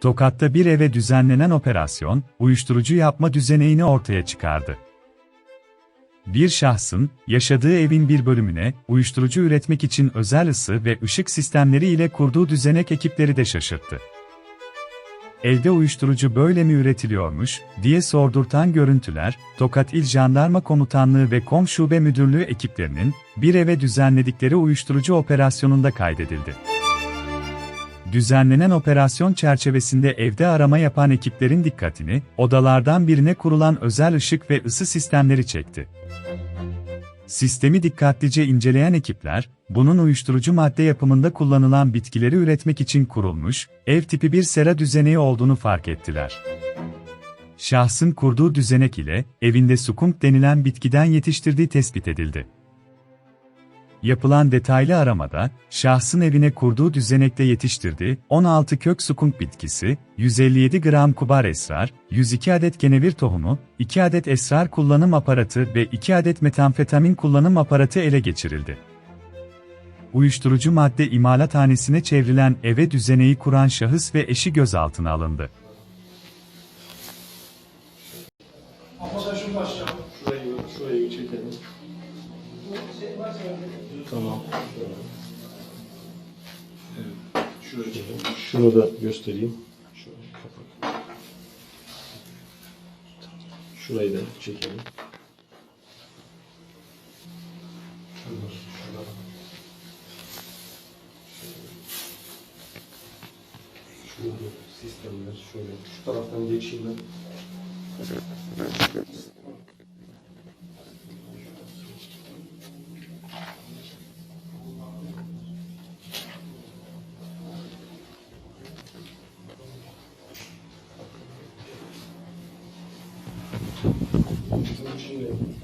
Tokat'ta bir eve düzenlenen operasyon, uyuşturucu yapma düzeneğini ortaya çıkardı. Bir şahsın, yaşadığı evin bir bölümüne, uyuşturucu üretmek için özel ısı ve ışık sistemleri ile kurduğu düzenek ekipleri de şaşırttı. Evde uyuşturucu böyle mi üretiliyormuş, diye sordurtan görüntüler, Tokat İl Jandarma Komutanlığı ve Kom Şube Müdürlüğü ekiplerinin, bir eve düzenledikleri uyuşturucu operasyonunda kaydedildi. Düzenlenen operasyon çerçevesinde evde arama yapan ekiplerin dikkatini, odalardan birine kurulan özel ışık ve ısı sistemleri çekti. Sistemi dikkatlice inceleyen ekipler, bunun uyuşturucu madde yapımında kullanılan bitkileri üretmek için kurulmuş, ev tipi bir sera düzeneği olduğunu fark ettiler. Şahsın kurduğu düzenek ile, evinde sukunk denilen bitkiden yetiştirdiği tespit edildi. Yapılan detaylı aramada, şahsın evine kurduğu düzenekte yetiştirdiği 16 kök sukunk bitkisi, 157 gram kubar esrar, 102 adet kenevir tohumu, 2 adet esrar kullanım aparatı ve 2 adet metamfetamin kullanım aparatı ele geçirildi. Uyuşturucu madde imalathanesine çevrilen eve düzeneği kuran şahıs ve eşi gözaltına alındı. Ama sen şunu başla. Şurayı, şurayı çekelim. Tamam. Evet. Şuraya çekelim. Şunu da göstereyim. Şöyle kapak. Şurayı da çekelim. Sistemler şöyle. Şu taraftan geçeyim ben. şöyle yapayım.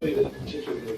Çekelim. Çekelim.